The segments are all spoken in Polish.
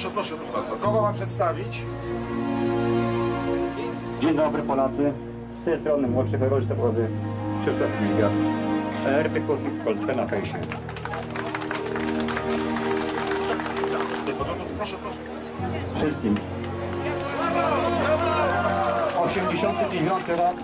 proszę, proszę, proszę bardzo. Kogo mam przedstawić? Dzień dobry Polacy. Z tej strony młodszy heroj sztabowy Krzysztof Miga. RP Kosmik Polska na fejsie. Proszę, proszę. Wszystkim. 89 rok.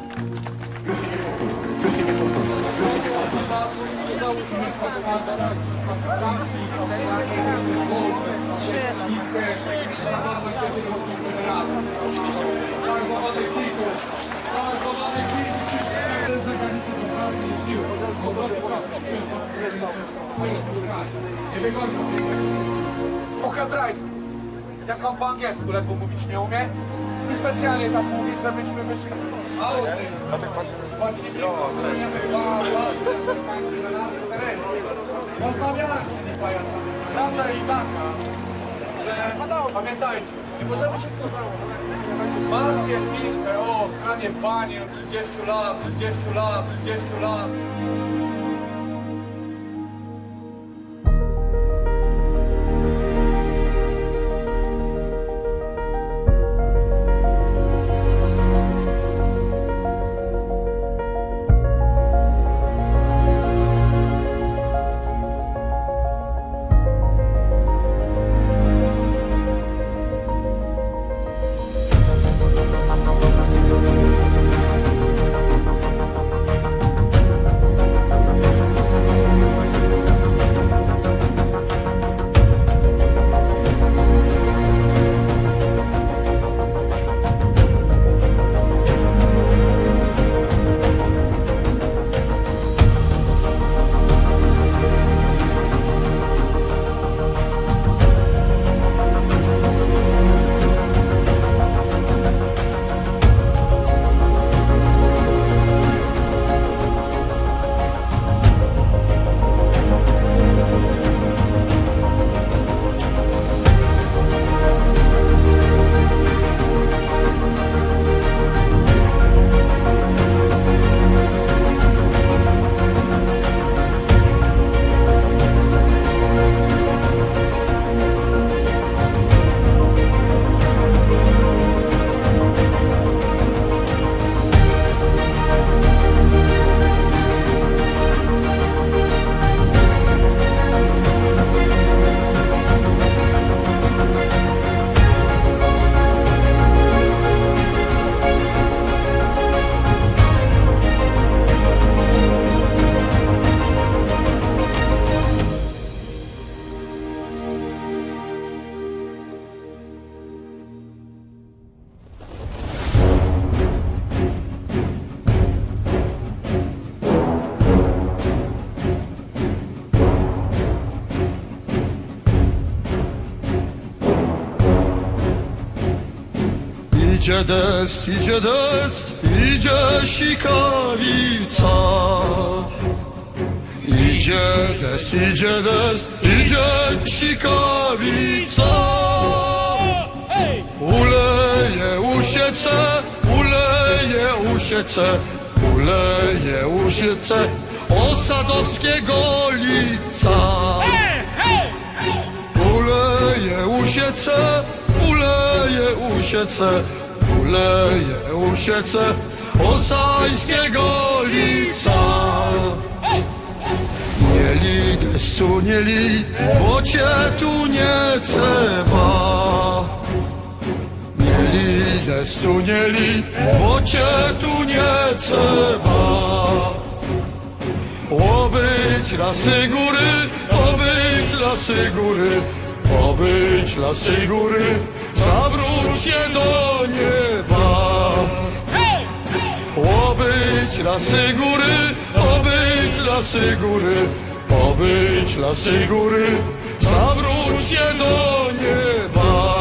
Po hebrajsku. Jak on po angielsku ledwo mówić nie umie. I specjalnie tak mówi, żebyśmy wyszli. A o tym. Chodźcie blisko, strzeliemy dwa amerykańskie na naszym terenie. Rozmawiałem z tymi pajacami. Prawda jest taka, że pamiętajcie, nie możemy się kłócić. Mam pispę, o, sranie w banie od 30 lat, 30 lat, 30 lat. Idzie deszcz, idzie deszcz, idzie sikawica. Idzie deszcz, idzie deszcz, idzie sikawica. Uleje usiece, uleje usiece, uleje usiece osadowskiego lica. Uleje usiece, uleje usiece, uleje usiece osańskiego lica. Nie li deszczu, nie li, bo cię tu nie trzeba. Nie li deszczu, nie li, bo cię tu nie trzeba. Obyć lasy góry, obyć lasy góry, obyć lasy góry, zawróć się do nieba. Obyć lasy góry, obyć lasy góry, obyć lasy góry, zawróć się do nieba.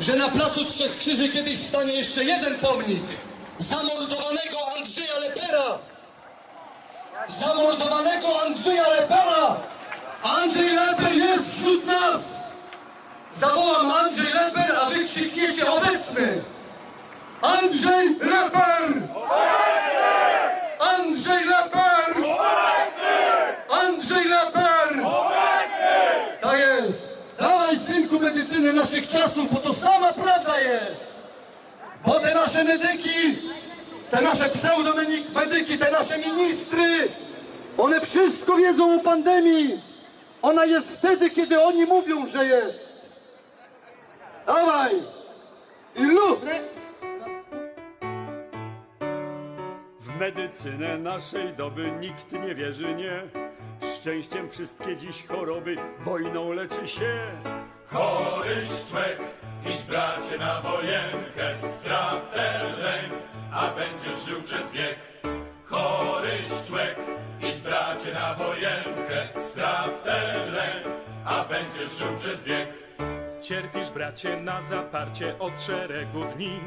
Że na placu Trzech Krzyży kiedyś stanie jeszcze jeden pomnik zamordowanego Andrzeja Lepera! Zamordowanego Andrzeja Lepera! Andrzej Leper jest wśród nas! Zawołam Andrzej Leper, a wy krzykniecie obecny! Andrzej Leper! Andrzej Leper! Andrzej Leper! Tak jest! Dawaj medycyny naszych czasów, bo to sama prawda jest! Bo te nasze medyki, te nasze pseudomedyki, te nasze ministry, one wszystko wiedzą o pandemii! Ona jest wtedy, kiedy oni mówią, że jest! Dawaj! Ilu? W medycynę naszej doby nikt nie wierzy, nie. Szczęściem wszystkie dziś choroby wojną leczy się. Chory człek, idź bracie na wojenkę, straf ten lęk, a będziesz żył przez wiek. Człek, idź bracie na wojenkę, straf ten lęk, a będziesz żył przez wiek. Cierpisz, bracie, na zaparcie od szeregu dni.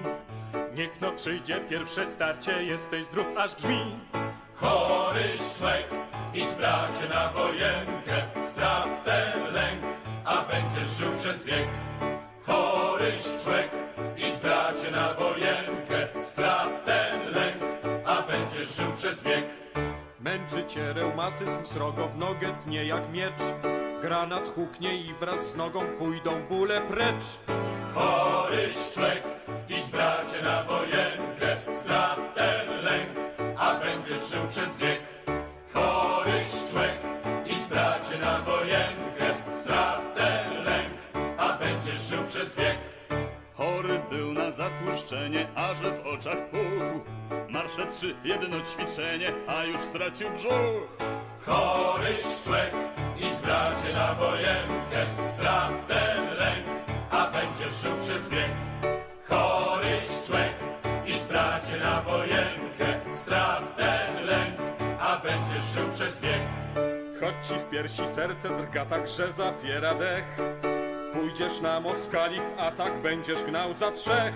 Niech no przyjdzie pierwsze starcie, jesteś zdrów aż grzmi. Chory człek, idź bracie na wojenkę, Męczy cię reumatyzm, srogo w nogę tnie jak miecz. Granat huknie i wraz z nogą pójdą bóle precz. Chory człek, idź bracie na wojenkę, a że w oczach puchł. Marsze trzy, jedno ćwiczenie, a już stracił brzuch. Chory człek, idź bracie na wojenkę, straf ten lęk, a będziesz żył przez wiek. Chory człek, idź bracie na wojenkę, straf ten lęk, a będziesz żył przez wiek. Choć ci w piersi serce drga tak, że zapiera dech. Pójdziesz na Moskali w atak, będziesz gnał za trzech.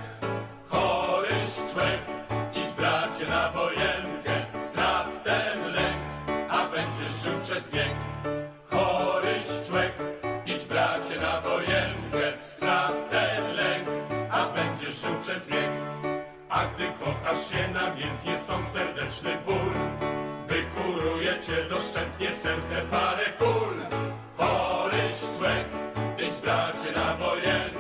Człek, idź bracie na wojenkę, straf ten lęk, a będziesz żył przez wiek. Chory człek, idź bracie na wojenkę, straf ten lęk, a będziesz żył przez wiek. A gdy kochasz się namiętnie, stąd serdeczny ból, wykuruje cię doszczętnie serce parę kul. Chory człek, idź bracie na wojenkę,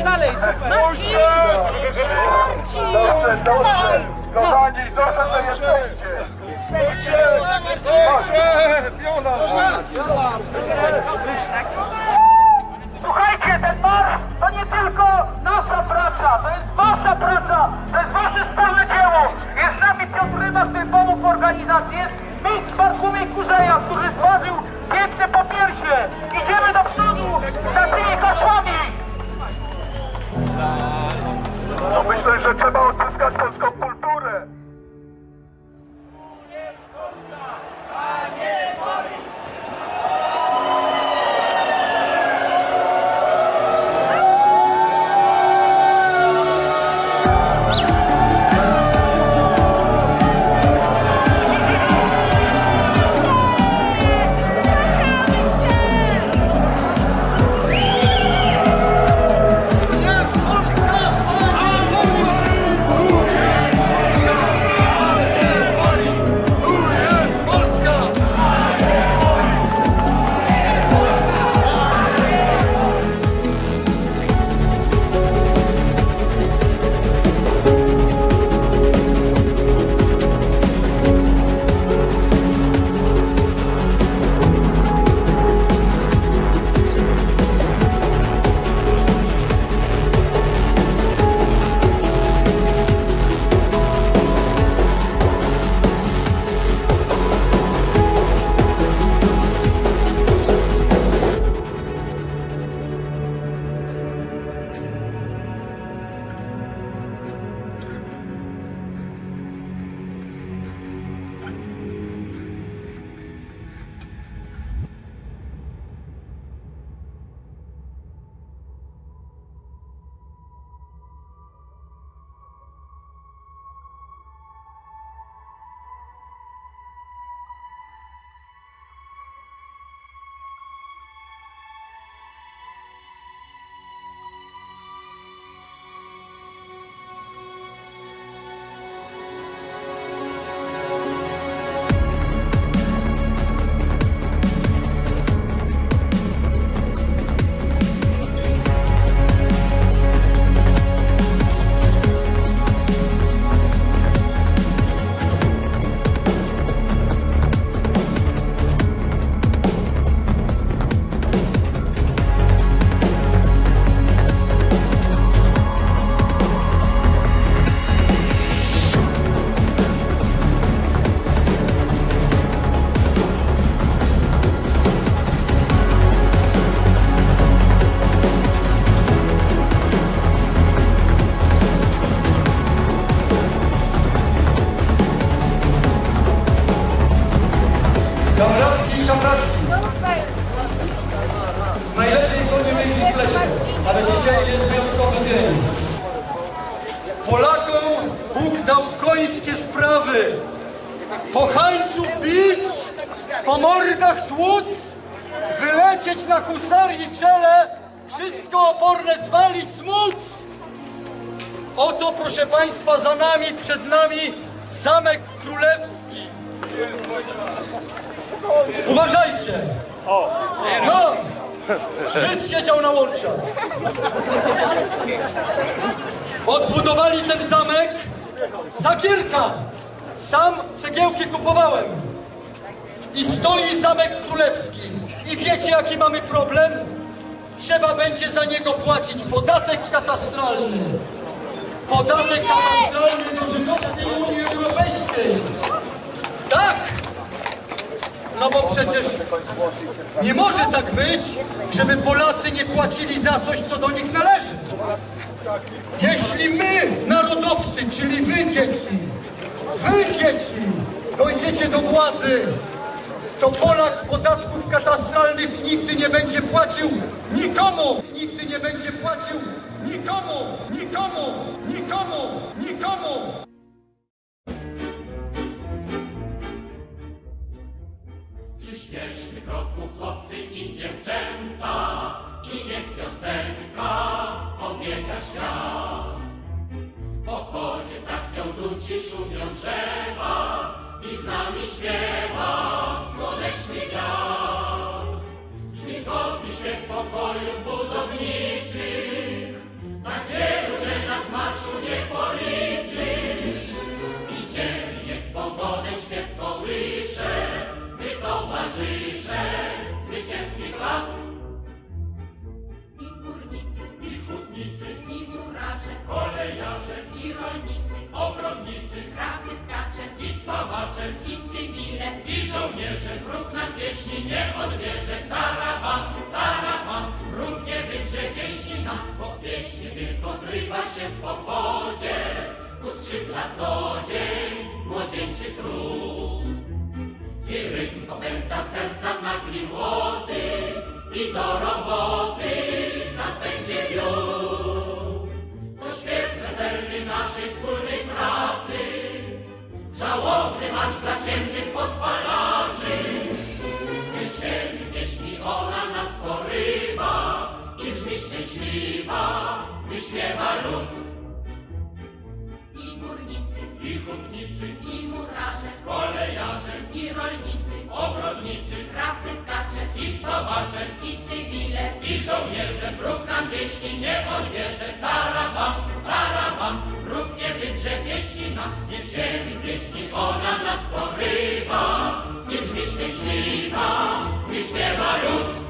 Idźcie dalej! Dobrze! Dobrze, dobrze! Kochani, dobrze, że jesteście! Idźcie! Idźcie! Piona! Słuchajcie, ten marsz to nie tylko nasza praca, to jest wasza praca, to jest wasze wspólne dzieło. Jest z nami Piotr Ryba, który pomógł w organizacji, jest mistrz Bartłomiej Kurzeja, to Djibouti. Zwalić, zmóc. Oto, proszę Państwa, za nami, przed nami Zamek Królewski. Uważajcie! No! Żyd siedział na łączach. Odbudowali ten zamek Zagierka. Sam cegiełki kupowałem. I stoi Zamek Królewski. I wiecie, jaki mamy problem? Trzeba będzie za niego płacić podatek katastralny. Podatek katastralny dotyczący Unii Europejskiej. Tak! No bo przecież nie może tak być, żeby Polacy nie płacili za coś, co do nich należy. Jeśli my, narodowcy, czyli wy dzieci, wy dzieci, dojdziecie do władzy, to Polak podatków katastralnych nigdy nie będzie płacił nikomu! Nigdy nie będzie płacił nikomu! Nikomu! Nikomu! Nikomu! Przyspieszmy kroku chłopcy i dziewczęta i niech piosenka obiega świat. W pochodzie tak ją ludzi szumią drzewa i z nami śpiewa słoneczny wiatr. Brzmi zgodny śpiew pokoju budowniczych, tak wielu, że nas marszu nie policzysz. Idziemy, niech pogodę śpiew kołysze, my towarzysze zwycięskich lat. I górnicy, I hutnicy, i murarze, kolejarze, i rolnicy, ogrodnicy, kraty tkacze, spawacze, i cywile, i żołnierze. Wróg nam pieśni nie odbierze, taraban, taraban. Wróg nie wydrze pieśni bo pieśni tylko zrywa się w powodzie. Uskrzydla co dzień młodzieńczy trud. I rytm popędza serca nagli młody i do roboty nas będzie wiódł. To śpiew weselny naszej wspólnej pracy, żałobny marsz dla ciemnych podpalaczy. Jesieni pieśni ona nas porywa. I brzmi szczęśliwa, gdy śpiewa lud. i górnicy, I hutnicy, i murarze, kolejarze, i rolnicy, ogrodnicy, praktykacze i stowacze, i cywile, i żołnierze, wróg nam pieśni nie odbierze. Tarabam, tarabam, wróg nie wydrze pieśni nam, jesieni pieśni ona nas porywa, więc mi szczęśliwa, nie śpiewa lud.